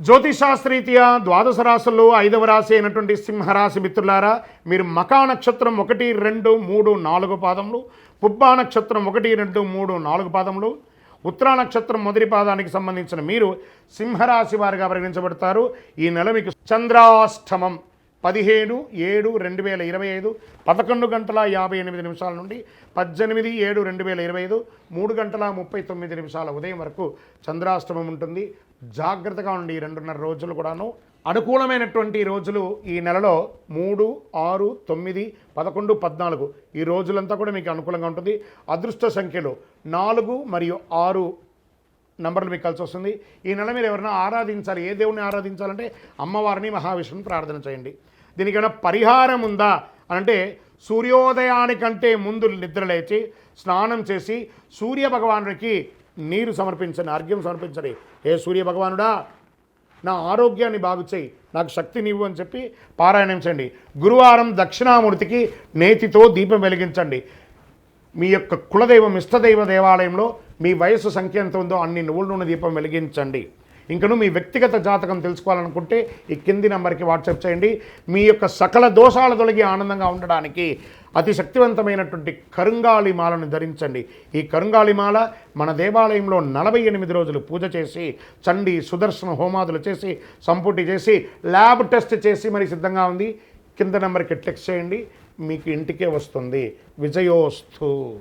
జ్యోతిషాస్త్రీత్యా ద్వాదశ రాశుల్లో ఐదవ రాశి అయినటువంటి సింహరాశి మిత్రులారా మీరు మకా నక్షత్రం ఒకటి రెండు మూడు నాలుగు పాదములు పుబ్బా నక్షత్రం ఒకటి రెండు మూడు నాలుగు పాదములు ఉత్తరా నక్షత్రం మొదటి పాదానికి సంబంధించిన మీరు సింహరాశి వారిగా పరిగణించబడతారు. ఈ నెల మీకు చంద్రాష్టమం. పదిహేడు ఏడు రెండు వేల ఇరవై ఐదు పదకొండు గంటల యాభై ఎనిమిది నిమిషాల నుండి పద్దెనిమిది ఏడు రెండు వేల ఇరవై ఐదు మూడు గంటల ముప్పై తొమ్మిది నిమిషాల ఉదయం వరకు చంద్రాష్టమం ఉంటుంది. జాగ్రత్తగా ఉండి రెండున్నర రోజులు కూడాను. అనుకూలమైనటువంటి రోజులు ఈ నెలలో మూడు ఆరు తొమ్మిది పదకొండు పద్నాలుగు. ఈ రోజులంతా కూడా మీకు అనుకూలంగా ఉంటుంది. అదృష్ట సంఖ్యలు నాలుగు మరియు ఆరు నంబర్లు మీకు కలిసి వస్తుంది. ఈ నెల మీరు ఎవరైనా ఆరాధించాలి ఏ దేవుడిని ఆరాధించాలంటే అమ్మవారిని మహావిష్ణుని ప్రార్థన చేయండి. దీనికి ఏమైనా పరిహారం ఉందా? అంటే సూర్యోదయానికంటే ముందు నిద్ర లేచి స్నానం చేసి సూర్య భగవానుడికి నీరు సమర్పించండి అర్ఘ్యం సమర్పించండి. ఏ సూర్య భగవానుడా నా ఆరోగ్యాన్ని బాగు చేయి నాకు శక్తి నీవు అని చెప్పి పారాయణం చేయండి. గురువారం దక్షిణామూర్తికి నేతితో దీపం వెలిగించండి. మీ యొక్క కులదైవం ఇష్టదైవ దేవాలయంలో మీ వయసు సంఖ్య ఎంత ఉందో అన్ని నువ్వుల నూనె దీపం వెలిగించండి. ఇంకను మీ వ్యక్తిగత జాతకం తెలుసుకోవాలనుకుంటే ఈ కింది నెంబర్కి వాట్సాప్ చేయండి. మీ యొక్క సకల దోషాలు తొలగి ఆనందంగా ఉండడానికి అతి శక్తివంతమైనటువంటి కరుంగాళి మాలను ధరించండి. ఈ కరుంగాళి మాల మన దేవాలయంలో నలభై ఎనిమిది రోజులు పూజ చేసి చండి సుదర్శన హోమాదులు చేసి సంపుటి చేసి ల్యాబ్ టెస్ట్ చేసి మరి సిద్ధంగా ఉంది. కింద నెంబర్కి టెక్స్ట్ చేయండి. మీకు ఇంటికే వస్తుంది. విజయోస్తు.